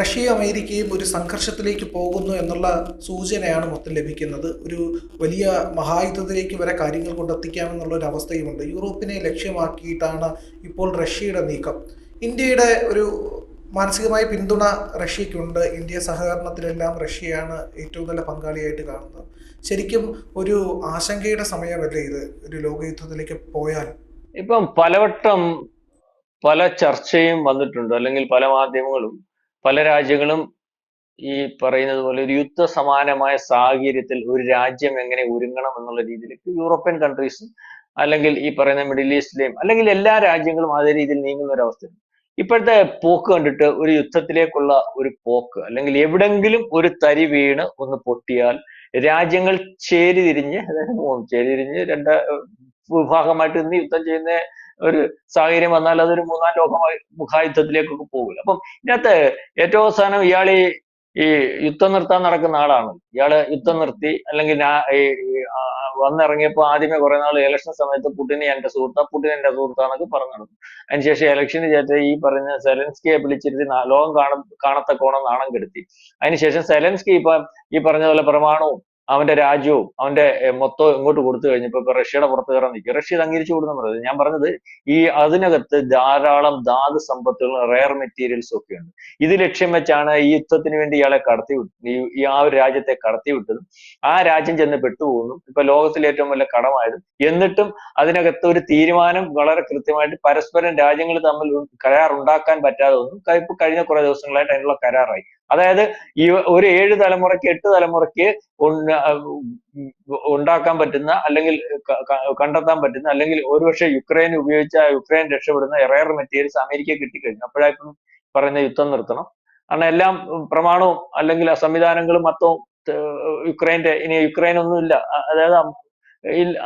റഷ്യയും അമേരിക്കയും ഒരു സംഘർഷത്തിലേക്ക് പോകുന്നു എന്നുള്ള സൂചനയാണ് മൊത്തം ലഭിക്കുന്നത്. ഒരു വലിയ മഹായുദ്ധത്തിലേക്ക് വരെ കാര്യങ്ങൾ കൊണ്ടെത്തിക്കാമെന്നുള്ള ഒരു അവസ്ഥയുമുണ്ട്. യൂറോപ്പിനെ ലക്ഷ്യമാക്കിയിട്ടാണ് ഇപ്പോൾ റഷ്യയുടെ നീക്കം. ഇന്ത്യയുടെ ഒരു മാനസികമായ പിന്തുണ റഷ്യയ്ക്കുണ്ട്. ഇന്ത്യ സഹകരണത്തിലെല്ലാം റഷ്യയാണ് ഏറ്റവും നല്ല പങ്കാളിയായിട്ട് കാണുന്നത്. ശരിക്കും ഒരു ആശങ്കയുടെ സമയമല്ലേ ഇത്? ഒരു ലോകയുദ്ധത്തിലേക്ക് പോയാൽ. ഇപ്പം പലവട്ടം പല ചർച്ചയും വന്നിട്ടുണ്ട്. അല്ലെങ്കിൽ പല മാധ്യമങ്ങളും പല രാജ്യങ്ങളും ഈ പറയുന്നത് പോലെ ഒരു യുദ്ധ സമാനമായ സാഹചര്യത്തിൽ ഒരു രാജ്യം എങ്ങനെ ഒരുങ്ങണം എന്നുള്ള രീതിയിലേക്ക് യൂറോപ്യൻ കൺട്രീസും അല്ലെങ്കിൽ ഈ പറയുന്ന മിഡിൽ ഈസ്റ്റിലെയും അല്ലെങ്കിൽ എല്ലാ രാജ്യങ്ങളും അതേ രീതിയിൽ നീങ്ങുന്ന ഒരു അവസ്ഥയുണ്ട് ഇപ്പോഴത്തെ പോക്ക് കണ്ടിട്ട് ഒരു യുദ്ധത്തിലേക്കുള്ള ഒരു പോക്ക് അല്ലെങ്കിൽ എവിടെങ്കിലും ഒരു തരി വീണ് ഒന്ന് പൊട്ടിയാൽ രാജ്യങ്ങൾ ചേരി തിരിഞ്ഞ് അതായത് ചേരി തിരിഞ്ഞ് രണ്ട് വിഭാഗമായിട്ട് നിന്ന് യുദ്ധം ചെയ്യുന്ന ഒരു സാഹചര്യം വന്നാൽ അതൊരു മൂന്നാം ലോക മുഖായുദ്ധത്തിലേക്കൊക്കെ പോകില്ല. അപ്പം ഇതിനകത്ത് ഏറ്റവും അവസാനം ഇയാൾ ഈ ഈ യുദ്ധം നിർത്താൻ നടക്കുന്ന ആളാണ്. ഇയാൾ യുദ്ധം നിർത്തി അല്ലെങ്കിൽ ഈ വന്നിറങ്ങിയപ്പോൾ ആദ്യമേ കുറെ നാൾ ഇലക്ഷൻ സമയത്ത് പുടിനെ എന്റെ സുഹൃത്താ പുടിൻ എന്റെ സുഹൃത്താന്നൊക്കെ പറഞ്ഞു നടന്നു. അതിനുശേഷം ഇലക്ഷന് ചേർത്ത് ഈ പറഞ്ഞ സെലൻസ്കിയെ വിളിച്ചിരുത്തി ലോകം കാണ കാണത്തക്കോണം നാണം കെടുത്തി. അതിനുശേഷം സെലൻസ്കി ഇപ്പൊ ഈ പറഞ്ഞ പോലെ പ്രമാണവും അവന്റെ രാജ്യവും അവന്റെ മൊത്തം ഇങ്ങോട്ട് കൊടുത്തു കഴിഞ്ഞപ്പോ ഇപ്പൊ റഷ്യയുടെ പുറത്ത് കയറാൻ നിൽക്കും. റഷ്യ ഇത് അംഗീകരിച്ചു കൊടുക്കുന്ന പറയുന്നത്. ഞാൻ പറഞ്ഞത് ഈ അതിനകത്ത് ധാരാളം ധാതു സമ്പത്തുകളും റെയർ മെറ്റീരിയൽസും ഒക്കെ ഉണ്ട്. ഇത് ലക്ഷ്യം വെച്ചാണ് ഈ യുദ്ധത്തിന് വേണ്ടി ഇയാളെ കടത്തി ഈ ആ ഒരു രാജ്യത്തെ കടത്തി വിട്ടതും ആ രാജ്യം ചെന്ന് പെട്ടുപോകുന്നു. ഇപ്പൊ ലോകത്തിലെ ഏറ്റവും വലിയ കടമായതും. എന്നിട്ടും അതിനകത്ത് ഒരു തീരുമാനം വളരെ കൃത്യമായിട്ട് പരസ്പരം രാജ്യങ്ങൾ തമ്മിൽ കരാർ ഉണ്ടാക്കാൻ പറ്റാതെ ഒന്നും കഴിഞ്ഞ കുറെ ദിവസങ്ങളായിട്ട് അതിനുള്ള കരാറായി. അതായത് ഈ ഒരു ഏഴ് തലമുറയ്ക്ക് എട്ട് തലമുറയ്ക്ക് ഉണ്ട- ഉണ്ടാക്കാൻ പറ്റുന്ന അല്ലെങ്കിൽ കണ്ടെത്താൻ പറ്റുന്ന അല്ലെങ്കിൽ ഒരുപക്ഷെ യുക്രൈൻ ഉപയോഗിച്ച യുക്രൈൻ രക്ഷപ്പെടുന്ന റയർ മെറ്റീരിയൽസ് അമേരിക്ക കിട്ടിക്കഴിഞ്ഞു. അപ്പോഴായിരിക്കും പറയുന്ന യുദ്ധം നിർത്തണം. കാരണം എല്ലാം പ്രമാണവും അല്ലെങ്കിൽ സംവിധാനങ്ങളും മൊത്തവും യുക്രൈന്റെ ഇനി യുക്രൈൻ ഒന്നുമില്ല. അതായത്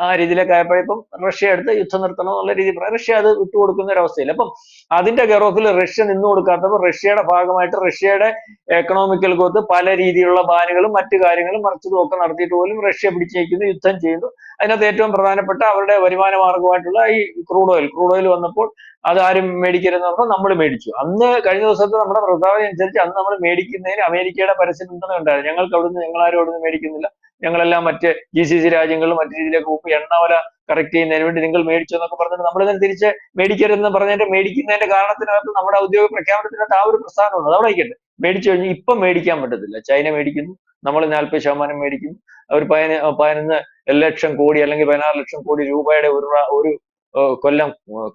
ആ രീതിയിലൊക്കെ ആയപ്പോഴിപ്പം റഷ്യ എടുത്ത് യുദ്ധം നിർത്തണം എന്നുള്ള പറയാം. റഷ്യ അത് വിട്ടുകൊടുക്കുന്ന ഒരു അവസ്ഥയില്ല അപ്പം അതിന്റെ ഗറോക്കിൽ റഷ്യ നിന്നു കൊടുക്കാത്തപ്പോൾ റഷ്യയുടെ ഭാഗമായിട്ട് റഷ്യയുടെ എക്കണോമിക്കൽ ഗ്രോത്ത് പല രീതിയിലുള്ള ബാനുകളും മറ്റു കാര്യങ്ങളും മറിച്ചതും ഒക്കെ നടത്തിയിട്ട് പോലും റഷ്യ പിടിച്ചേക്കുന്നു യുദ്ധം ചെയ്യുന്നു. അതിനകത്ത് ഏറ്റവും പ്രധാനപ്പെട്ട അവരുടെ വരുമാന മാർഗമായിട്ടുള്ള ഈ ക്രൂഡ് ഓയിൽ ക്രൂഡ് ഓയിൽ വന്നപ്പോൾ അത് ആരും മേടിക്കരുതെന്ന് പറഞ്ഞപ്പോൾ നമ്മൾ മേടിച്ചു. അന്ന് കഴിഞ്ഞ ദിവസത്തെ നമ്മുടെ പ്രസ്താവന അനുസരിച്ച് അന്ന് നമ്മൾ മേടിക്കുന്നതിന് അമേരിക്കയുടെ പരസ്യ പിന്തുണ ഉണ്ടായിരുന്നു. ഞങ്ങൾക്ക് അവിടുന്ന് ഞങ്ങൾ ആരും അവിടുന്ന് മേടിക്കുന്നില്ല. ഞങ്ങളെല്ലാം മറ്റ് ജി സി സി രാജ്യങ്ങളിലും മറ്റു രീതിയിലേക്ക് പോകുമ്പോൾ എണ്ണവല കറക്റ്റ് ചെയ്യുന്നതിന് വേണ്ടി നിങ്ങൾ മേടിച്ചു എന്നൊക്കെ പറഞ്ഞിട്ട് നമ്മൾ ഇതിനെ തിരിച്ച് മേടിക്കരുതെന്ന് പറഞ്ഞതിന്റെ മേടിക്കുന്നതിന്റെ കാരണത്തിനകത്ത് നമ്മുടെ ഔദ്യോഗിക പ്രഖ്യാപനത്തിനകത്ത് ആ ഒരു പ്രസ്ഥാനം ഉള്ളത് അതവിടെ ആയിക്കട്ടെ മേടിച്ചു കഴിഞ്ഞാൽ ഇപ്പം മേടിക്കാൻ പറ്റത്തില്ല. ചൈന മേടിക്കുന്നു. നമ്മൾ നാൽപ്പത് ശതമാനം മേടിക്കുന്നു. അവർ പതിന പതിനൊന്ന് ലക്ഷം കോടി അല്ലെങ്കിൽ പതിനാറ് ലക്ഷം കോടി രൂപയുടെ ഒരു ഒരു കൊല്ലം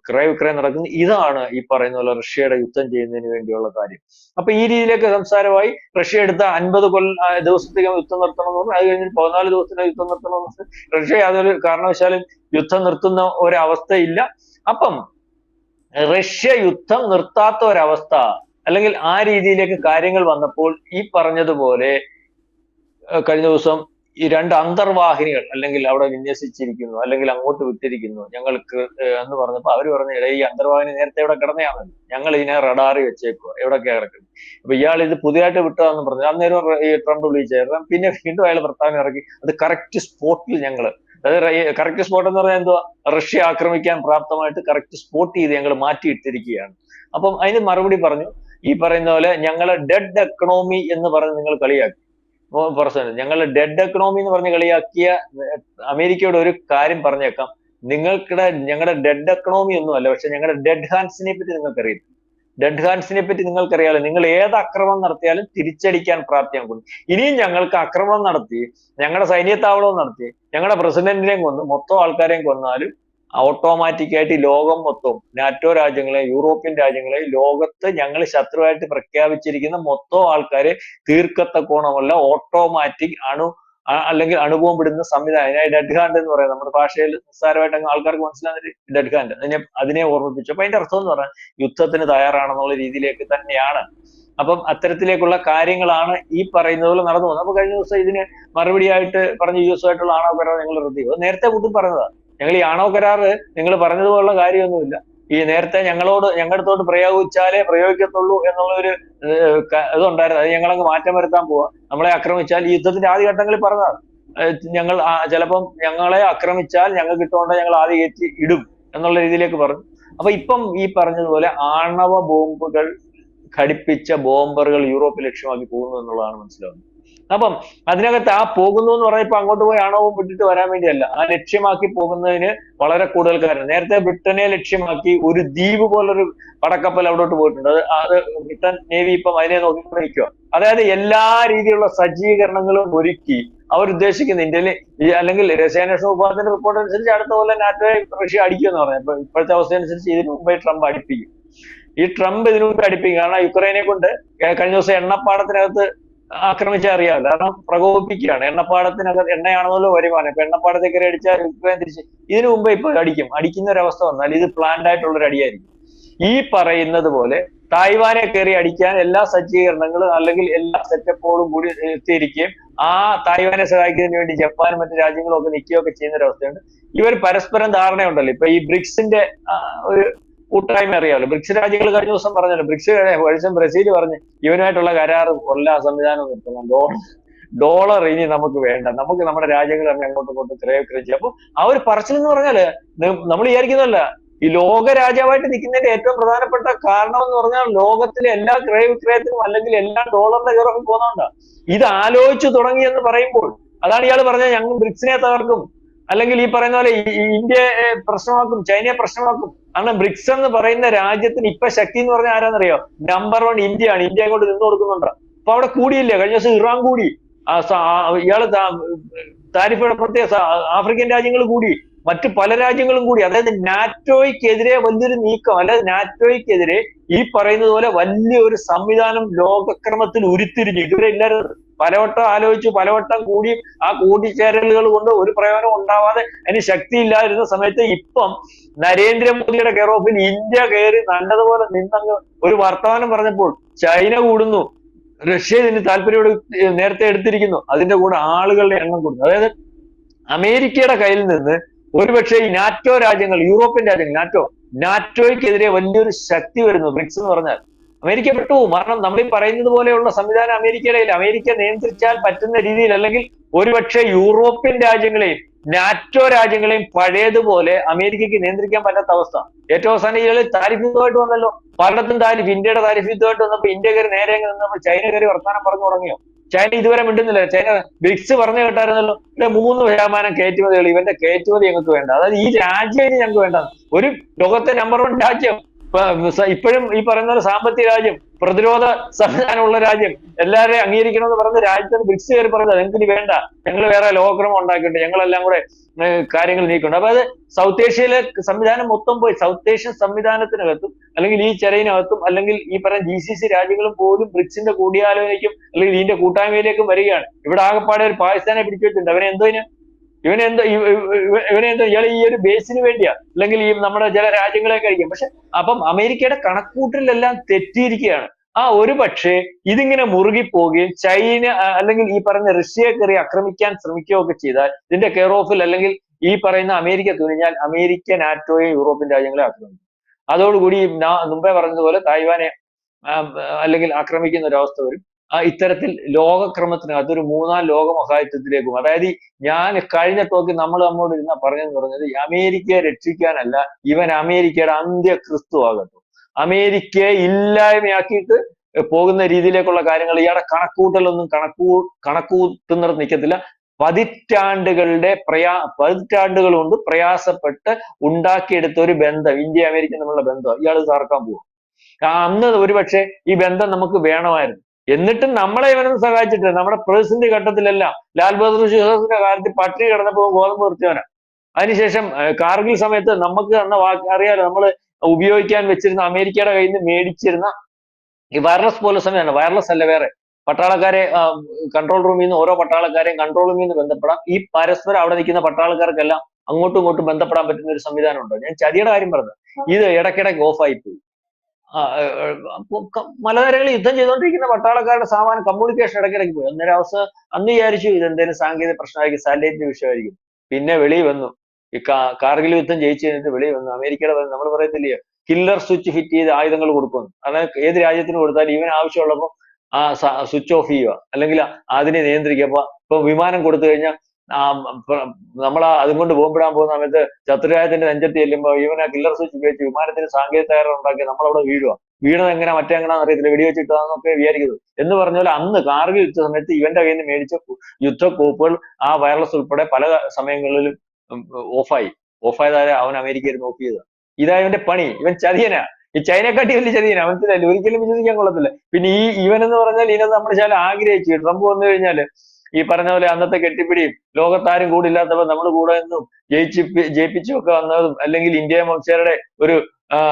ക്രയവിക്രയം നടക്കുന്നു. ഇതാണ് ഈ പറയുന്ന പോലെ റഷ്യയുടെ യുദ്ധം ചെയ്യുന്നതിന് വേണ്ടിയുള്ള കാര്യം. അപ്പൊ ഈ രീതിയിലേക്ക് സംസാരമായി. റഷ്യ എടുത്ത അൻപത് കൊല്ല ദിവസത്തേക്ക് യുദ്ധം നിർത്തണം എന്ന് പറഞ്ഞു. അത് കഴിഞ്ഞ് പതിനാല് ദിവസത്തിന് യുദ്ധം നിർത്തണം എന്ന്. റഷ്യ യാതൊരു കാരണവശാലും യുദ്ധം നിർത്തുന്ന ഒരവസ്ഥയില്ല. അപ്പം റഷ്യ യുദ്ധം നിർത്താത്ത ഒരവസ്ഥ അല്ലെങ്കിൽ ആ രീതിയിലേക്ക് കാര്യങ്ങൾ വന്നപ്പോൾ ഈ പറഞ്ഞതുപോലെ കഴിഞ്ഞ ദിവസം ഈ രണ്ട് അന്തർവാഹിനികൾ അല്ലെങ്കിൽ അവിടെ വിന്യസിച്ചിരിക്കുന്നു അല്ലെങ്കിൽ അങ്ങോട്ട് വിട്ടിരിക്കുന്നു ഞങ്ങൾക്ക് എന്ന് പറഞ്ഞപ്പോൾ അവർ പറഞ്ഞു ഇടയിൽ ഈ അന്തർവാഹിനി നേരത്തെ ഇവിടെ കിടന്നയാണ് ഞങ്ങൾ ഇതിനെ റഡാറി വെച്ചേക്കുക എവിടെയൊക്കെ കിടക്കുന്നത് അപ്പൊ ഇയാൾ ഇത് പുതിയതായിട്ട് വിട്ടതാന്ന് പറഞ്ഞു. അന്നേരം ഈ ട്രംപ് വിളിച്ചായിരുന്നു. പിന്നെ വീണ്ടും അയാൾ പ്രസ്താവന ഇറക്കി. അത് കറക്റ്റ് സ്പോട്ടിൽ ഞങ്ങൾ അതായത് കറക്റ്റ് സ്പോട്ട് എന്ന് പറഞ്ഞാൽ എന്തുവാ? റഷ്യ ആക്രമിക്കാൻ പ്രാപ്തമായിട്ട് കറക്റ്റ് സ്പോട്ട് ചെയ്ത് ഞങ്ങൾ മാറ്റിയിട്ടിരിക്കുകയാണ്. അപ്പം അതിന് മറുപടി പറഞ്ഞു ഈ പറയുന്ന പോലെ ഞങ്ങളെ ഡെഡ് എക്കണോമി എന്ന് പറഞ്ഞ് നിങ്ങൾ കളിയാക്കി. പ്രശ്നം ഞങ്ങൾ ഡെഡ് എക്കണോമി എന്ന് പറഞ്ഞ് കളിയാക്കിയ അമേരിക്കയോട് ഒരു കാര്യം പറഞ്ഞേക്കാം. നിങ്ങൾക്കിടെ ഞങ്ങളുടെ ഡെഡ് എക്കണോമി ഒന്നും അല്ല പക്ഷെ ഞങ്ങളുടെ ഡെഡ് ഹാൻഡ്സിനെ പറ്റി നിങ്ങൾക്കറിയില്ല ഡെഡ് ഹാൻഡ്സിനെ പറ്റി നിങ്ങൾക്കറിയാലോ നിങ്ങൾ ഏത് ആക്രമണം നടത്തിയാലും തിരിച്ചടിക്കാൻ പ്രാപ്തിയാകും ഇനിയും ഞങ്ങൾക്ക് ആക്രമണം നടത്തി ഞങ്ങളുടെ സൈന്യത്താവളവും നടത്തി ഞങ്ങളുടെ പ്രസിഡന്റിനെയും കൊന്നു മൊത്തം ആൾക്കാരെയും കൊന്നാലും ഓട്ടോമാറ്റിക് ആയിട്ട് ലോകം മൊത്തം നാറ്റോ രാജ്യങ്ങളെ യൂറോപ്യൻ രാജ്യങ്ങളെ ലോകത്ത് ഞങ്ങൾ ശത്രുവായിട്ട് പ്രഖ്യാപിച്ചിരിക്കുന്ന മൊത്തം ആൾക്കാരെ തീർക്കത്തക്കോണമല്ല ഓട്ടോമാറ്റിക് അണു അല്ലെങ്കിൽ അണുഭവം പിടുന്ന സംവിധാനം. അതിനായി ഡെഡ് ഹാൻഡ് എന്ന് പറയാം നമ്മുടെ ഭാഷയിൽ നിസ്സാരമായിട്ട് ആൾക്കാർക്ക് മനസ്സിലാകുന്ന ഡെഡ് ഹാൻഡ്. അതിനെ അതിനെ ഓർമ്മിപ്പിച്ചു. അപ്പൊ അതിന്റെ അർത്ഥം എന്ന് പറഞ്ഞാൽ യുദ്ധത്തിന് തയ്യാറാണെന്നുള്ള രീതിയിലേക്ക് തന്നെയാണ്. അപ്പം അത്തരത്തിലേക്കുള്ള കാര്യങ്ങളാണ് ഈ പറയുന്നത് പോലെ നടന്നു പോകുന്നത്. അപ്പൊ കഴിഞ്ഞ ദിവസം ഇതിന് മറുപടിയായിട്ട് പറഞ്ഞ യു എസ് ആയിട്ടുള്ള ആണവ കരാർ നിങ്ങൾ റദ്ദ് ചെയ്തു നേരത്തെ കൂട്ടും പറഞ്ഞതാ. ഞങ്ങൾ ഈ ആണവ കരാറ് നിങ്ങൾ പറഞ്ഞതുപോലുള്ള കാര്യമൊന്നുമില്ല. ഈ നേരത്തെ ഞങ്ങളോട് ഞങ്ങളുടെ അടുത്തോട്ട് പ്രയോഗിച്ചാലേ പ്രയോഗിക്കത്തുള്ളൂ എന്നുള്ള ഒരു ഇതുണ്ടായിരുന്നു. അത് ഞങ്ങളങ്ങ് മാറ്റം വരുത്താൻ പോവാ. നമ്മളെ ആക്രമിച്ചാൽ ഈ യുദ്ധത്തിന്റെ ആദ്യ ഘട്ടങ്ങളിൽ പറഞ്ഞതാണ് ഞങ്ങൾ ചിലപ്പം ഞങ്ങളെ ആക്രമിച്ചാൽ ഞങ്ങൾ കിട്ടുകൊണ്ട് ഞങ്ങൾ ആദ്യം കയറ്റി ഇടും എന്നുള്ള രീതിയിലേക്ക് പറഞ്ഞു. അപ്പൊ ഇപ്പം ഈ പറഞ്ഞതുപോലെ ആണവ ബോംബുകൾ ഘടിപ്പിച്ച ബോംബറുകൾ യൂറോപ്പ് ലക്ഷ്യമാക്കി പോകുന്നു എന്നുള്ളതാണ് മനസ്സിലാവുന്നത്. അപ്പം അതിനകത്ത് ആ പോകുന്നു എന്ന് പറയുമ്പോൾ അങ്ങോട്ട് പോയി ആണവം വിട്ടിട്ട് വരാൻ വേണ്ടിയല്ല. ആ ലക്ഷ്യമാക്കി പോകുന്നതിന് വളരെ കൂടുതൽ കാര്യം നേരത്തെ ബ്രിട്ടനെ ലക്ഷ്യമാക്കി ഒരു ദ്വീപ് പോലൊരു പടക്കപ്പൽ അവിടോട്ട് പോയിട്ടുണ്ട്. അത് ബ്രിട്ടൻ നേവി ഇപ്പം അതിനെ നോക്കിക്കൊണ്ടിരിക്കുക അതായത് എല്ലാ രീതിയിലുള്ള സജ്ജീകരണങ്ങളും ഒരുക്കി അവർ ഉദ്ദേശിക്കുന്ന. ഇന്ത്യയിൽ അല്ലെങ്കിൽ രഹസ്യാന്വേഷണ വിഭാഗത്തിന്റെ റിപ്പോർട്ട് അനുസരിച്ച് അടുത്ത പോലെ നാറ്റോ റഷ്യ അടിക്കുമെന്ന് പറഞ്ഞു. ഇപ്പൊ ഇപ്പോഴത്തെ അവസ്ഥ അനുസരിച്ച് ഇതിനു മുമ്പേ ട്രംപ് അടിപ്പിക്കും. ഈ ട്രംപ് ഇതിനു മുമ്പ് അടിപ്പിക്കും. കാരണം യുക്രൈനെ കൊണ്ട് കഴിഞ്ഞ ദിവസം എണ്ണപ്പാടത്തിനകത്ത് ആക്രമിച്ചാൽ അറിയാമല്ലോ കാരണം പ്രകോപിപ്പിക്കുകയാണ്. എണ്ണപ്പാടത്തിനകത്ത് എണ്ണയാണെന്നല്ലോ വരുമാനം. ഇപ്പൊ എണ്ണപ്പാടത്തെ കയറി അടിച്ചാൽ യുക്രൈൻ തിരിച്ച് ഇതിനു മുമ്പ് ഇപ്പൊ അടിക്കും. അടിക്കുന്ന ഒരു അവസ്ഥ വന്നാൽ ഇത് പ്ലാൻഡ് ആയിട്ടുള്ള ഒരു അടിയായിരിക്കും. ഈ പറയുന്നത് പോലെ തായ്വാനെ കയറി അടിക്കാൻ എല്ലാ സജ്ജീകരണങ്ങളും അല്ലെങ്കിൽ എല്ലാ സെറ്റപ്പോളും കൂടി എത്തിയിരിക്കുകയും ആ തായ്വാനെ സഹായിക്കുന്നതിന് വേണ്ടി ജപ്പാനും മറ്റു രാജ്യങ്ങളും ഒക്കെ നിൽക്കുകയൊക്കെ ചെയ്യുന്ന ഒരു അവസ്ഥയുണ്ട്. ഇവർ പരസ്പരം ധാരണയുണ്ടല്ലോ. ഇപ്പൊ ഈ ബ്രിക്സിന്റെ ഒരു കൂട്ടായ്മ അറിയാമല്ലോ. ബ്രിക്സ് രാജ്യങ്ങൾ കഴിഞ്ഞ ദിവസം പറഞ്ഞല്ലോ. ബ്രിക്സ് കഴിഞ്ഞ ബ്രസീൽ പറഞ്ഞ് ഇവനുമായിട്ടുള്ള കരാർ എല്ലാ സംവിധാനം നിർത്തണം. ഡോളർ ഡോളർ ഇനി നമുക്ക് വേണ്ട. നമുക്ക് നമ്മുടെ രാജ്യങ്ങൾ തന്നെ അങ്ങോട്ടും ഇങ്ങോട്ടും ക്രയ വിക്രയം ചെയ്യാം. അപ്പൊ ആ ഒരു പറച്ചിൽ എന്ന് പറഞ്ഞാൽ നമ്മൾ വിചാരിക്കുന്നതല്ല. ഈ ലോക രാജാവായിട്ട് നിൽക്കുന്നതിന്റെ ഏറ്റവും പ്രധാനപ്പെട്ട കാരണം എന്ന് പറഞ്ഞാൽ ലോകത്തിലെ എല്ലാ ക്രയ വിക്രയത്തിനും അല്ലെങ്കിൽ എല്ലാ ഡോളറിന്റെ കയറൊക്കെ പോകുന്നതുകൊണ്ടാണ് ഇത് ആലോചിച്ചു തുടങ്ങി എന്ന് പറയുമ്പോൾ അതാണ് ഇയാൾ പറഞ്ഞത് ഞങ്ങൾ ബ്രിക്സിനെ തകർക്കും. അല്ലെങ്കിൽ ഈ പറയുന്ന പോലെ ഇന്ത്യയെ പ്രശ്നമാക്കും ചൈനയെ പ്രശ്നമാക്കും. കാരണം ബ്രിക്സ് എന്ന് പറയുന്ന രാജ്യത്തിന് ഇപ്പൊ ശക്തി എന്ന് പറഞ്ഞാൽ ആരാന്നറിയോ? നമ്പർ വൺ ഇന്ത്യയാണ്. ഇന്ത്യ കൊണ്ട് നിന്ന് കൊടുക്കുന്നുണ്ട്. അപ്പൊ അവിടെ കൂടിയില്ല. കഴിഞ്ഞ ദിവസം ഇറാൻ കൂടി. ഇയാൾ താരിഫ് ഏർപ്പെടുത്തിയ ആഫ്രിക്കൻ രാജ്യങ്ങൾ കൂടി. മറ്റു പല രാജ്യങ്ങളും കൂടി അതായത് നാറ്റോയ്ക്കെതിരെ വലിയൊരു നീക്കം അല്ലാതെ നാറ്റോയ്ക്കെതിരെ ഈ പറയുന്നത് പോലെ വലിയൊരു സംവിധാനം ലോകക്രമത്തിൽ ഉരുത്തിരിഞ്ഞു. ഇതുവരെ ഇല്ലായിരുന്നു പലവട്ടം ആലോചിച്ചു പലവട്ടം കൂടി ആ കൂട്ടിച്ചേരലുകൾ കൊണ്ട് ഒരു പ്രയോജനം ഉണ്ടാവാതെ അതിന് ശക്തിയില്ലാതിരുന്ന സമയത്ത് ഇപ്പം നരേന്ദ്രമോദിയുടെ കെയർ ഓഫിൽ ഇന്ത്യ കയറി നല്ലതുപോലെ നിന്നങ്ങ് ഒരു വർത്തമാനം പറഞ്ഞപ്പോൾ ചൈന കൂടുന്നു റഷ്യ ഇതിന് താല്പര്യം നേരത്തെ എടുത്തിരിക്കുന്നു അതിന്റെ കൂടെ ആളുകളുടെ എണ്ണം കൂടുന്നു. അതായത് അമേരിക്കയുടെ കയ്യിൽ നിന്ന് ഒരുപക്ഷെ ഈ നാറ്റോ രാജ്യങ്ങൾ യൂറോപ്യൻ രാജ്യങ്ങൾ നാറ്റോ നാറ്റോയ്ക്കെതിരെ വലിയൊരു ശക്തി വരുന്നു. ബ്രിക്സ് എന്ന് പറഞ്ഞാൽ. അമേരിക്ക പെട്ടു. മരണം നമ്മൾ ഈ പറയുന്നത് പോലെയുള്ള സംവിധാനം അമേരിക്കയുടെ അമേരിക്ക നിയന്ത്രിച്ചാൽ പറ്റുന്ന രീതിയിൽ അല്ലെങ്കിൽ ഒരുപക്ഷെ യൂറോപ്യൻ രാജ്യങ്ങളെയും നാറ്റോ രാജ്യങ്ങളെയും പഴയതുപോലെ അമേരിക്കയ്ക്ക് നിയന്ത്രിക്കാൻ പറ്റാത്ത അവസ്ഥ. ഏറ്റവും അവസാനം ഇയാൾ താരിഫ് യുദ്ധമായിട്ട് വന്നല്ലോ. പലയിടത്തും താരിഫ് ഇന്ത്യയുടെ താരിഫ് യുദ്ധമായിട്ട് വന്നപ്പോൾ ഇന്ത്യ കയറി നേരെ നിന്നപ്പോൾ ചൈന കയറി വർത്താനം പറഞ്ഞു തുടങ്ങിയോ? ചൈന ഇതുവരെ മിണ്ടുന്നില്ല. ചൈന ബ്രിക്സ് പറഞ്ഞു കേട്ടായിരുന്നല്ലോ. ഇവിടെ മൂന്ന് ശതമാനം കയറ്റുമതികൾ ഇവന്റെ കയറ്റുമതി ഞങ്ങൾക്ക് വേണ്ട. അതായത് ഈ രാജ്യം ഇനി ഞങ്ങൾക്ക് വേണ്ട. ഒരു ലോകത്തെ നമ്പർ വൺ രാജ്യം. ഇപ്പോഴും ഈ പറയുന്ന സാമ്പത്തിക രാജ്യം. പ്രതിരോധ സംവിധാനമുള്ള രാജ്യം. എല്ലാവരെയും അംഗീകരിക്കണമെന്ന് പറയുന്ന രാജ്യത്തിന് ബ്രിക്സ് കയറി പറഞ്ഞത്. ഞങ്ങൾക്ക് ഇനി വേണ്ട. ഞങ്ങൾ വേറെ ലോകക്രമം ഉണ്ടാക്കിയിട്ട് ഞങ്ങളെല്ലാം കൂടെ കാര്യങ്ങൾ നീക്കുന്നുണ്ട് അപ്പൊ അത് സൗത്ത് ഏഷ്യയിലെ സംവിധാനം മൊത്തം പോയി. സൗത്ത് ഏഷ്യൻ സംവിധാനത്തിനകത്തും അല്ലെങ്കിൽ ഈ ചെറിയനകത്തും അല്ലെങ്കിൽ ഈ പറയുന്ന ജി സി സി രാജ്യങ്ങളും പോലും ബ്രിക്സിന്റെ കൂടിയാലോചനയ്ക്കും അല്ലെങ്കിൽ ഇതിന്റെ കൂട്ടായ്മയിലേക്കും വരികയാണ്. ഇവിടെ ആകെപ്പാടെ ഒരു പാകിസ്ഥാനെ പിടിച്ചു വെച്ചിട്ടുണ്ട്. അവനെ എന്തോ ഇവനെ എന്തോ ഇവ- ഇവ- ഇവനെ ഇയാൾ ഈ ഒരു ബേസിന് വേണ്ടിയാ. അല്ലെങ്കിൽ ഈ നമ്മുടെ ചില രാജ്യങ്ങളെ കഴിക്കും പക്ഷെ അപ്പം അമേരിക്കയുടെ കണക്കൂട്ടലിലെല്ലാം തെറ്റിയിരിക്കുകയാണ്. ആ ഒരു പക്ഷേ ഇതിങ്ങനെ മുറുകി പോവുകയും ചൈന അല്ലെങ്കിൽ ഈ പറയുന്ന റഷ്യയെ കയറി ആക്രമിക്കാൻ ശ്രമിക്കുകയൊക്കെ ചെയ്താൽ ഇതിന്റെ കെയർ ഓഫിൽ അല്ലെങ്കിൽ ഈ പറയുന്ന അമേരിക്ക തുനിഞ്ഞാൽ അമേരിക്ക ആറ്റോയും യൂറോപ്യൻ രാജ്യങ്ങളെ ആക്രമിക്കും. അതോടുകൂടി മുമ്പേ പറഞ്ഞതുപോലെ തായ്വാനെ അല്ലെങ്കിൽ ആക്രമിക്കുന്ന ഒരു അവസ്ഥ വരും. ഇത്തരത്തിൽ ലോകക്രമത്തിന് അതൊരു മൂന്നാം ലോക മഹായുദ്ധത്തിലേക്കും അതായത് ഞാൻ കഴിഞ്ഞ ടോക്ക് നമ്മൾ നമ്മോട് ഇരുന്ന പറഞ്ഞെന്ന് പറഞ്ഞത് അമേരിക്കയെ രക്ഷിക്കാനല്ല ഇവൻ അമേരിക്കയുടെ അന്ത്യ ക്രിസ്തു ആകട്ടു അമേരിക്കയെ ഇല്ലായ്മയാക്കിയിട്ട് പോകുന്ന രീതിയിലേക്കുള്ള കാര്യങ്ങൾ ഇയാളുടെ കണക്കൂട്ടലൊന്നും കണക്കൂ കണക്കൂട്ടുന്നിടത്ത് നിൽക്കത്തില്ല. പതിറ്റാണ്ടുകളുടെ പ്രയാ പതിറ്റാണ്ടുകൾ കൊണ്ട് പ്രയാസപ്പെട്ട് ഉണ്ടാക്കിയെടുത്ത ഒരു ബന്ധം ഇന്ത്യ അമേരിക്ക തമ്മിലുള്ള ബന്ധം ഇയാൾ തകർക്കാൻ പോകും അന്ന് ഒരുപക്ഷെ ഈ ബന്ധം നമുക്ക് വേണമായിരുന്നു. എന്നിട്ടും നമ്മളെ ഇവനൊന്നും സഹായിച്ചിട്ടില്ല നമ്മുടെ പ്രതിസന്ധി ഘട്ടത്തിലല്ല ലാൽ ബഹദൂർ ശിവദാസിന്റെ കാലത്ത് പട്ടി കിടന്നപ്പോൾ ഗോതമ്പ് നിർത്തിയവനാ. അതിനുശേഷം കാർഗിൽ സമയത്ത് നമുക്ക് തന്ന വാക്ക് അറിയാലോ നമ്മൾ ഉപയോഗിക്കാൻ വെച്ചിരുന്ന അമേരിക്കയുടെ കയ്യിൽ നിന്ന് മേടിച്ചിരുന്ന ഈ വയർലെസ് പോലെ സമയമാണ്. വയർലെസ് അല്ല വേറെ. പട്ടാളക്കാരെ കൺട്രോൾ റൂമിൽ നിന്ന് ഓരോ പട്ടാളക്കാരെയും കൺട്രോൾ റൂമിൽ നിന്ന് ബന്ധപ്പെടാം. ഈ പരസ്പരം അവിടെ നിൽക്കുന്ന പട്ടാളക്കാർക്കെല്ലാം അങ്ങോട്ടും ഇങ്ങോട്ടും ബന്ധപ്പെടാൻ പറ്റുന്ന ഒരു സംവിധാനം ഉണ്ടോ? ഞാൻ ചതിയുടെ കാര്യം പറഞ്ഞത്. ഇത് ഇടയ്ക്കിടയ്ക്ക് ഓഫായി ആയിപ്പോയി മലനിരകളിൽ യുദ്ധം ചെയ്തുകൊണ്ടിരിക്കുന്ന പട്ടാളക്കാരുടെ സാമാനം കമ്മ്യൂണിക്കേഷൻ ഇടയ്ക്കിടയ്ക്ക് പോയി. അന്നേരം അവസ്ഥ അന്ന് വിചാരിച്ചു ഇത് എന്തെങ്കിലും സാങ്കേതിക പ്രശ്നമായിരിക്കും സാറ്റലൈറ്റിന്റെ വിഷയമായിരിക്കും. പിന്നെ വെളിയിൽ വന്നു. ഈ കാർഗിൽ യുദ്ധം ജയിച്ചു കഴിഞ്ഞിട്ട് വെളിയിൽ വന്നു. അമേരിക്കയുടെ നമ്മൾ പറയത്തില്ലയോ കില്ലർ സ്വിച്ച് ഫിറ്റ് ചെയ്ത് ആയുധങ്ങൾ കൊടുക്കുന്നു അതായത് ഏത് രാജ്യത്തിന് കൊടുത്താലും ഇവൻ ആവശ്യമുള്ളപ്പോൾ ആ സ്വിച്ച് ഓഫ് ചെയ്യുക. അല്ലെങ്കിൽ അതിനെ നിയന്ത്രിക്കുക. ഇപ്പൊ വിമാനം കൊടുത്തു കഴിഞ്ഞാൽ നമ്മൾ അതും കൊണ്ട് പോകുന്ന സമയത്ത് ശത്രുരാജ്യത്തിന്റെ നെഞ്ചത്ത് ചെല്ലുമ്പോൾ ഇവനെ കില്ലർ സ്വിച്ച് ഉപയോഗിച്ച് വിമാനത്തിന് സാങ്കേതിക നമ്മൾ അവിടെ വീഴുക വീണത് എങ്ങനെ മറ്റേ എങ്ങനെയാണെന്ന് അറിയത്തില്ല വെടിവെച്ചിട്ടാന്നൊക്കെ വിചാരിക്കുന്നത് എന്ന് പറഞ്ഞ പോലെ അന്ന് കാർഗിൽ യുദ്ധ സമയത്ത് ഇവന്റെ കയ്യിൽ നിന്ന് മേടിച്ച യുദ്ധ യുദ്ധക്കോപ്പുകൾ ആ വയർലെസ് ഉൾപ്പെടെ പല സമയങ്ങളിലും ഓഫായി. ഓഫായതായ അവൻ അമേരിക്കയിൽ ഓഫ് ചെയ്തത്. ഇതാ ഇവന്റെ പണി. ഇവൻ ചതിയനാ. ഈ ചൈനക്കാട്ടി വലിയ ചതിയനാ. മനസ്സിലായില്ല? ഒരിക്കലും വിശ്വസിക്കാൻ കൊള്ളത്തില്ല. പിന്നെ ഈ ഇവൻ എന്ന് പറഞ്ഞാൽ ഇതിനെ നമ്മൾ ചില ആഗ്രഹിച്ചു. ട്രംപ് വന്നു കഴിഞ്ഞാൽ ഈ പറഞ്ഞ പോലെ അന്നത്തെ കെട്ടിപ്പിടിയും ലോകത്താരും കൂടില്ലാത്തപ്പോൾ നമ്മൾ കൂടെ നിന്നും ജയിച്ച് ജയിപ്പിച്ചും ഒക്കെ വന്നതും അല്ലെങ്കിൽ ഇന്ത്യ വംശജരുടെ ഒരു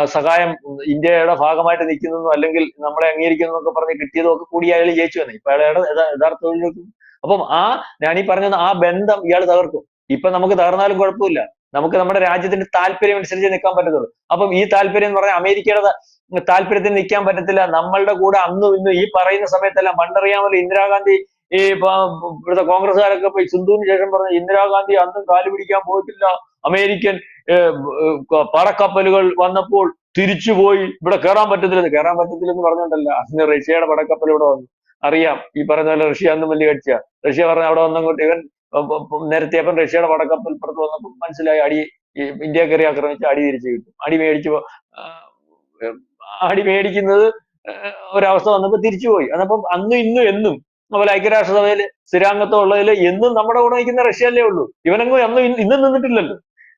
സഹായം ഇന്ത്യയുടെ ഭാഗമായിട്ട് നിൽക്കുന്നതും അല്ലെങ്കിൽ നമ്മളെ അംഗീകരിക്കുന്നു എന്നൊക്കെ പറഞ്ഞ് കിട്ടിയതും ഒക്കെ കൂടി അയാൾ ജയിച്ചു വന്നു. ഇപ്പൊ അയാളുടെ യഥാ- യഥാർത്ഥ തൊഴിലേക്ക് അപ്പം ആ ഞാൻ ഈ പറഞ്ഞത് ആ ബന്ധം ഇയാൾ തകർക്കും. ഇപ്പൊ നമുക്ക് തകർന്നാലും കുഴപ്പമില്ല. നമുക്ക് നമ്മുടെ രാജ്യത്തിന്റെ താല്പര്യം അനുസരിച്ച് നിൽക്കാൻ പറ്റത്തുള്ളൂ. അപ്പം ഈ താല്പര്യം എന്ന് പറഞ്ഞാൽ അമേരിക്കയുടെ താല്പര്യത്തിന് നിൽക്കാൻ പറ്റത്തില്ല. നമ്മളുടെ കൂടെ അന്നും ഇന്നും ഈ പറയുന്ന സമയത്തെല്ലാം പണ്ടറിയാമല്ലോ ഇന്ദിരാഗാന്ധി ഈ ഇവിടുത്തെ കോൺഗ്രസ്സുകാരൊക്കെ പോയി സിന്ധുവിന് ശേഷം പറഞ്ഞ ഇന്ദിരാഗാന്ധി അന്നും കാലു പിടിക്കാൻ പോയിട്ടില്ല. അമേരിക്കൻ പടക്കപ്പലുകൾ വന്നപ്പോൾ തിരിച്ചുപോയി ഇവിടെ കയറാൻ പറ്റത്തില്ലെന്ന് കയറാൻ പറ്റത്തില്ലെന്ന് പറഞ്ഞിട്ടല്ല അന്ന് റഷ്യയുടെ പടക്കപ്പൽ ഇവിടെ വന്നു. അറിയാം. ഈ പറഞ്ഞ പോലെ റഷ്യ അന്നും വലിയ കക്ഷിയാ. റഷ്യ പറഞ്ഞ അവിടെ വന്നങ്ങോട്ട് ഇവൻ നിരത്തിയപ്പം റഷ്യയുടെ പടക്കപ്പൽ പുറത്ത് വന്നപ്പോൾ മനസ്സിലായി അടി ഇന്ത്യ കയറി ആക്രമിച്ച് അടി തിരിച്ചു കിട്ടും. അടി മേടിച്ചു അടി മേടിക്കുന്നത് ഒരവസ്ഥ വന്നപ്പോൾ തിരിച്ചുപോയി അതപ്പം അന്നും ഇന്നും എന്നും അതുപോലെ ഐക്യരാഷ്ട്രസഭയിൽ സ്ഥിരാംഗത്വം ഉള്ളതിൽ എന്നും നമ്മുടെ കൂടെ നിൽക്കുന്ന റഷ്യ അല്ലേ ഉള്ളൂ. ഇവനങ്ങും അന്നും ഇന്നും നിന്നിട്ടില്ലല്ലോ.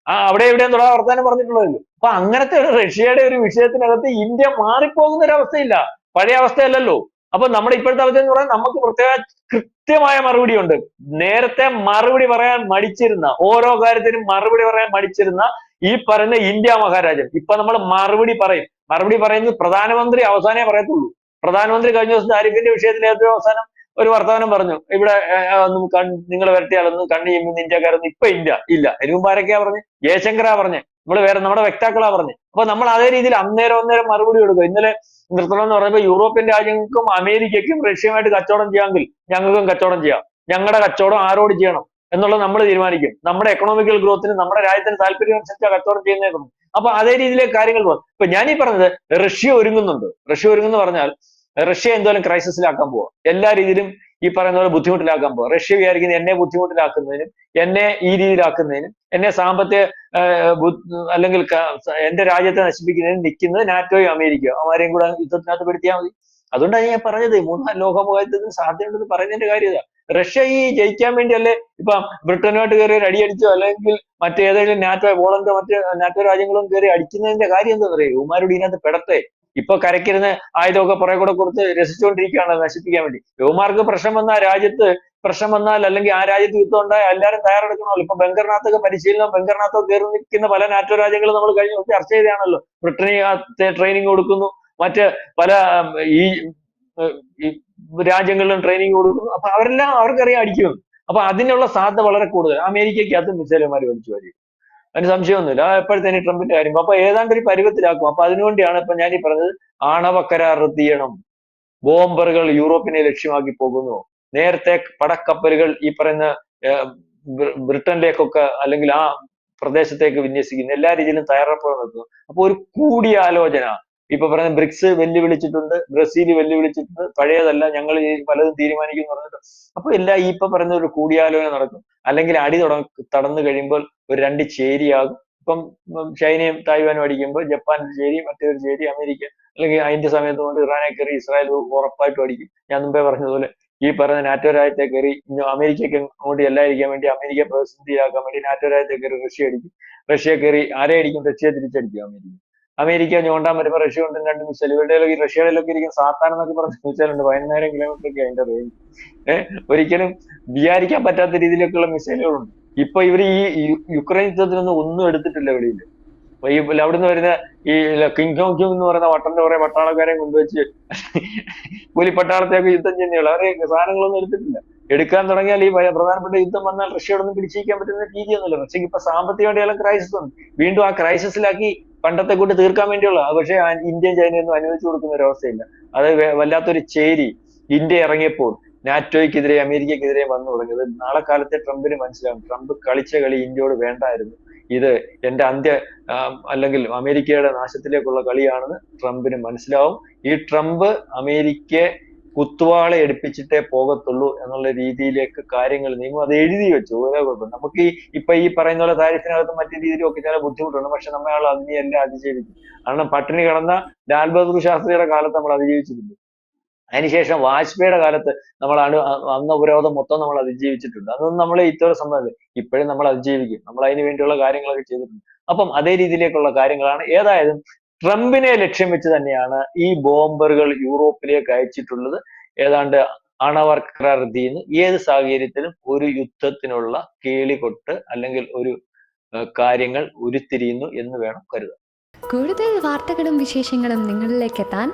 ആ അവിടെ എവിടെയും തുടരാ വർത്താനം പറഞ്ഞിട്ടുള്ളതല്ലോ. അപ്പൊ അങ്ങനത്തെ ഒരു റഷ്യയുടെ ഒരു വിഷയത്തിനകത്ത് ഇന്ത്യ മാറിപ്പോകുന്ന ഒരു അവസ്ഥയില്ല പഴയ അവസ്ഥയല്ലല്ലോ. അപ്പൊ നമ്മുടെ ഇപ്പോഴത്തെ അവസ്ഥ എന്ന് പറഞ്ഞാൽ നമുക്ക് പ്രത്യേക കൃത്യമായ മറുപടി ഉണ്ട് നേരത്തെ മറുപടി പറയാൻ മടിച്ചിരുന്ന ഓരോ കാര്യത്തിനും മറുപടി പറയാൻ മടിച്ചിരുന്ന ഈ പറയുന്ന ഇന്ത്യ മഹാരാജ്യം. ഇപ്പൊ നമ്മൾ മറുപടി പറയും. മറുപടി പറയുന്നത് പ്രധാനമന്ത്രി അവസാനേ പറയത്തുള്ളൂ. പ്രധാനമന്ത്രി കഴിഞ്ഞ ദിവസം ആരിഫിന്റെ വിഷയത്തിൽ ഏറ്റവും അവസാനം? ഒരു വർത്തമാനം പറഞ്ഞു. ഇവിടെ നിങ്ങൾ വരട്ടിയാളൊന്നും കണ്ണു ചെയ്യുമ്പോൾ ഇന്ത്യക്കാരൊന്നും ഇപ്പൊ ഇല്ല. ഇല്ല. അതിന് മുമ്പ് ആരൊക്കെയാ പറഞ്ഞു. ജയശങ്കറാ പറഞ്ഞ്. നമ്മൾ വേറെ നമ്മുടെ വ്യക്താക്കളാ പറഞ്ഞു. അപ്പൊ നമ്മൾ അതേ രീതിയിൽ അന്നേരം അന്നേരം മറുപടി കൊടുക്കും. ഇന്നലെ നിർത്തണം എന്ന് പറയുമ്പോൾ യൂറോപ്യൻ രാജ്യങ്ങൾക്കും അമേരിക്കയ്ക്കും റഷ്യയുമായിട്ട് കച്ചവടം ചെയ്യാമെങ്കിൽ ഞങ്ങൾക്കും കച്ചവടം ചെയ്യാം. ഞങ്ങളുടെ കച്ചവടം ആരോട് ചെയ്യണം എന്നുള്ളത് നമ്മൾ തീരുമാനിക്കും. നമ്മുടെ എക്കണോമിക്കൽ ഗ്രോത്തിന് നമ്മുടെ രാജ്യത്തിന് താല്പര്യം അനുസരിച്ച് കച്ചവടം ചെയ്യുന്നേക്കുന്നു അപ്പൊ അതേ രീതിയിലെ കാര്യങ്ങൾ പോകും. ഇപ്പൊ ഞാനീ പറഞ്ഞത് റഷ്യ ഒരുങ്ങുന്നുണ്ട്. റഷ്യ ഒരുങ്ങുന്നു പറഞ്ഞാൽ റഷ്യ എന്തോലും ക്രൈസിസിലാക്കാൻ പോവാ. എല്ലാ രീതിയിലും ഈ പറയുന്ന പോലെ ബുദ്ധിമുട്ടിലാക്കാൻ പോവാ. റഷ്യ വിചാരിക്കുന്നത് എന്നെ ബുദ്ധിമുട്ടിലാക്കുന്നതിനും എന്നെ ഈ രീതിയിലാക്കുന്നതിനും എന്നെ സാമ്പത്തിക അല്ലെങ്കിൽ എന്റെ രാജ്യത്തെ നശിപ്പിക്കുന്നതിനും നിൽക്കുന്നത് നാറ്റോയും അമേരിക്കയോ. അവരെയും കൂടെ യുദ്ധത്തിനകത്ത് പെടുത്തിയാൽ മതി. അതുകൊണ്ടാണ് ഞാൻ പറഞ്ഞത് മൂന്നാം ലോകമഹായുദ്ധത്തിന് സാധ്യതയുണ്ടെന്ന് പറയുന്നതിന്റെ കാര്യം റഷ്യ ഈ ജയിക്കാൻ വേണ്ടി അല്ലേ ഇപ്പൊ ബ്രിട്ടനുമായിട്ട് കയറി ഒരു അടി അടിച്ചോ അല്ലെങ്കിൽ മറ്റേതെങ്കിലും നാറ്റോ പോളണ്ടോ മറ്റേ നാറ്റോ രാജ്യങ്ങളും കയറി അടിക്കുന്നതിന്റെ കാര്യം എന്താ പറയുക? ഇവന്മാരോട് ഇതിനകത്ത് പെടട്ടെ. ഇപ്പൊ കരയ്ക്കിരുന്ന് ആയുധമൊക്കെ പുറകെ കൂടെ കൊടുത്ത് രസിച്ചുകൊണ്ടിരിക്കുകയാണ് നശിപ്പിക്കാൻ വേണ്ടി. യുവമാർക്ക് പ്രശ്നം വന്നാൽ രാജ്യത്ത് പ്രശ്നം വന്നാൽ അല്ലെങ്കിൽ ആ രാജ്യത്ത് യുദ്ധം ഉണ്ടായാൽ എല്ലാവരും തയ്യാറെടുക്കണമല്ലോ. ഇപ്പൊ ബംഗറിനകത്തൊക്കെ പരിശീലനം ബംഗറിനകത്തൊക്കെ കയറി നിൽക്കുന്ന പല നാറ്റോ രാജ്യങ്ങളും നമ്മൾ കഴിഞ്ഞ ചർച്ച ചെയ്തതാണല്ലോ. ബ്രിട്ടന് ട്രെയിനിങ് കൊടുക്കുന്നു. മറ്റ് പല ഈ ഈ രാജ്യങ്ങളിലും ട്രെയിനിങ് കൊടുക്കുന്നു. അപ്പൊ അവരെല്ലാം അവർക്കറിയാം അടിക്കും. അപ്പൊ അതിനുള്ള സാധ്യത വളരെ കൂടുതൽ അമേരിക്കയ്ക്കകത്ത് മിസൈലുമാർ വലിച്ചു വരും. അതിന് സംശയമൊന്നുമില്ല. ആ എപ്പോഴത്തേനും ട്രംപിന്റെ കാര്യം? അപ്പൊ ഏതാണ്ട് ഒരു പരുവത്തിലാക്കും. അപ്പൊ അതിനുവേണ്ടിയാണ് ഇപ്പൊ ഞാൻ ഈ പറഞ്ഞത് ആണവ കരാർ ബോംബറുകൾ യൂറോപ്പിനെ ലക്ഷ്യമാക്കി പോകുന്നു. നേരത്തെ പടക്കപ്പലുകൾ ഈ പറയുന്ന ബ്രിട്ടനിലേക്കൊക്കെ അല്ലെങ്കിൽ ആ പ്രദേശത്തേക്ക് വിന്യസിക്കുന്നു. എല്ലാ രീതിയിലും തയ്യാറെടുപ്പ് നടത്തുന്നു. അപ്പൊ ഒരു കൂടിയാലോചന ഇപ്പൊ പറയുന്ന ബ്രിക്സ് വെല്ലുവിളിച്ചിട്ടുണ്ട് ബ്രസീൽ വെല്ലുവിളിച്ചിട്ടുണ്ട് പഴയതല്ല ഞങ്ങൾ പലതും തീരുമാനിക്കുന്നു പറഞ്ഞിട്ട്. അപ്പൊ എല്ലാ ഈ ഇപ്പൊ പറയുന്ന ഒരു കൂടിയാലോചന നടക്കും. അല്ലെങ്കിൽ അടി തുട തടന്നു കഴിയുമ്പോൾ ഒരു രണ്ട് ചേരിയാകും. ഇപ്പം ചൈനയും തായ്വാനും അടിക്കുമ്പോൾ ജപ്പാൻ ചേരി മറ്റൊരു ചേരി അമേരിക്ക അല്ലെങ്കിൽ അതിന്റെ സമയത്ത് കൊണ്ട് ഇറാനെ കയറി ഇസ്രായേൽ ഉറപ്പായിട്ടും അടിക്കും. ഞാൻ മുമ്പേ പറഞ്ഞതുപോലെ ഈ പറഞ്ഞ നാറ്റോ രാജ്യത്തെ കയറി അമേരിക്കയ്ക്ക് അങ്ങോട്ട് എല്ലായിരിക്കാൻ വേണ്ടി അമേരിക്ക പ്രതിസന്ധിയാക്കാൻ വേണ്ടി നാറ്റോ രാജ്യത്തെ കയറി റഷ്യ അടിക്കും. റഷ്യ കയറി ആരെ അടിക്കും? റഷ്യയെ തിരിച്ചടിക്കും അമേരിക്ക. അമേരിക്ക ഞോണ്ടാൻ വരുമ്പോൾ റഷ്യ കൊണ്ട് രണ്ട് മിസൈൽ ഇവരുടെ റഷ്യയിലൊക്കെ ഇരിക്കുന്ന സാത്താൻ എന്നൊക്കെ പറഞ്ഞ മിസൈലുണ്ട് പതിനായിരം കിലോമീറ്റർ ഒക്കെ അതിന്റെ റേഞ്ച് ഏഹ് ഒരിക്കലും വിചാരിക്കാൻ പറ്റാത്ത രീതിയിലൊക്കെയുള്ള മിസൈലുകളുണ്ട് ഇപ്പൊ ഇവർ ഈ യുക്രൈൻ യുദ്ധത്തിനൊന്നും ഒന്നും എടുത്തിട്ടില്ല വെളിയിൽ അപ്പൊ ഈ അവിടുന്ന് വരുന്ന ഈ കിങ് ഹോങ് ക്യൂങ് എന്ന് പറയുന്ന വട്ടന്റെ കുറെ പട്ടാളക്കാരെ കൊണ്ടുവച്ച് കൂലി പട്ടാളത്തെയൊക്കെ യുദ്ധം ചെയ്യുന്നുള്ളു അവരെ സാധനങ്ങളൊന്നും എടുത്തിട്ടില്ല. എടുക്കാൻ തുടങ്ങിയാൽ ഈ പ്രധാനപ്പെട്ട യുദ്ധം വന്നാൽ റഷ്യയോടൊന്നും പിടിച്ചിരിക്കാൻ പറ്റുന്ന രീതിയൊന്നുമില്ല. റഷ്യക്ക് ഇപ്പൊ സാമ്പത്തികമായിട്ട് ക്രൈസിസ് ഉണ്ട് വീണ്ടും ആ ക്രൈസിസിലാക്കി പണ്ടത്തെ കൂട്ടി തീർക്കാൻ വേണ്ടിയുള്ള പക്ഷെ ഇന്ത്യ ഇന്ത്യയും ചൈനയൊന്നും അനുവദിച്ചു കൊടുക്കുന്ന ഒരു അവസ്ഥയില്ല. അത് വല്ലാത്തൊരു ചേരി ഇന്ത്യ ഇറങ്ങിയപ്പോൾ. നാറ്റോയ്ക്കെതിരെ അമേരിക്കക്കെതിരെ വന്നു തുടങ്ങിയത്. നാളെ കാലത്തെ ട്രംപിന് മനസ്സിലാവും. ട്രംപ് കളിച്ച കളി ഇന്ത്യയോട് വേണ്ടായിരുന്നു. ഇത് എന്റെ അന്ത്യ അല്ലെങ്കിൽ അമേരിക്കയുടെ നാശത്തിലേക്കുള്ള കളിയാണെന്ന് ട്രംപിന് മനസ്സിലാവും. ഈ ട്രംപ് അമേരിക്കയെ കുത്തുവാള എടുപ്പിച്ചിട്ടേ പോകത്തുള്ളൂ എന്നുള്ള രീതിയിലേക്ക് കാര്യങ്ങൾ നീങ്ങും. അത് എഴുതി വെച്ചു. ഓരോ കുഴപ്പം നമുക്ക് ഈ ഇപ്പൊ ഈ പറയുന്ന പോലെ കാര്യത്തിനകത്ത് മറ്റു രീതിയിലും ഒക്കെ ചില ബുദ്ധിമുട്ടുണ്ട്. പക്ഷെ നമ്മളയാൾ അതിനെയെല്ലാം അതിജീവിക്കും. കാരണം പട്ടിണി കിടന്ന ലാൽ ബഹദൂർ ശാസ്ത്രിയുടെ കാലത്ത് നമ്മൾ അതിജീവിച്ചിട്ടുണ്ട് അതിനുശേഷം വാജ്പേയിയുടെ കാലത്ത് നമ്മൾ അണു അന്ന് ഉപരോധം മൊത്തം നമ്മൾ അതിജീവിച്ചിട്ടുണ്ട്. അതൊന്നും നമ്മൾ ഇത്ര സംബന്ധിച്ച് ഇപ്പോഴും നമ്മൾ അതിജീവിക്കും. നമ്മൾ അതിന് വേണ്ടിയുള്ള കാര്യങ്ങളൊക്കെ ചെയ്തിട്ടുണ്ട്. അപ്പം അതേ രീതിയിലേക്കുള്ള കാര്യങ്ങളാണ്. ഏതായാലും ട്രംപിനെ ലക്ഷ്യം വെച്ച് തന്നെയാണ് ഈ ബോംബറുകൾ യൂറോപ്പിലേക്ക് അയച്ചിട്ടുള്ളത്. ഏതാണ്ട് അണവർക്രീന്ന് ഏത് സാഹചര്യത്തിലും ഒരു യുദ്ധത്തിനുള്ള കേളികൊട്ട് അല്ലെങ്കിൽ ഒരു കാര്യങ്ങൾ ഉരുത്തിരിയുന്നു എന്ന് വേണം കരുതാൻ. കൂടുതൽ വാർത്തകളും വിശേഷങ്ങളും നിങ്ങളിലേക്ക് എത്താൻ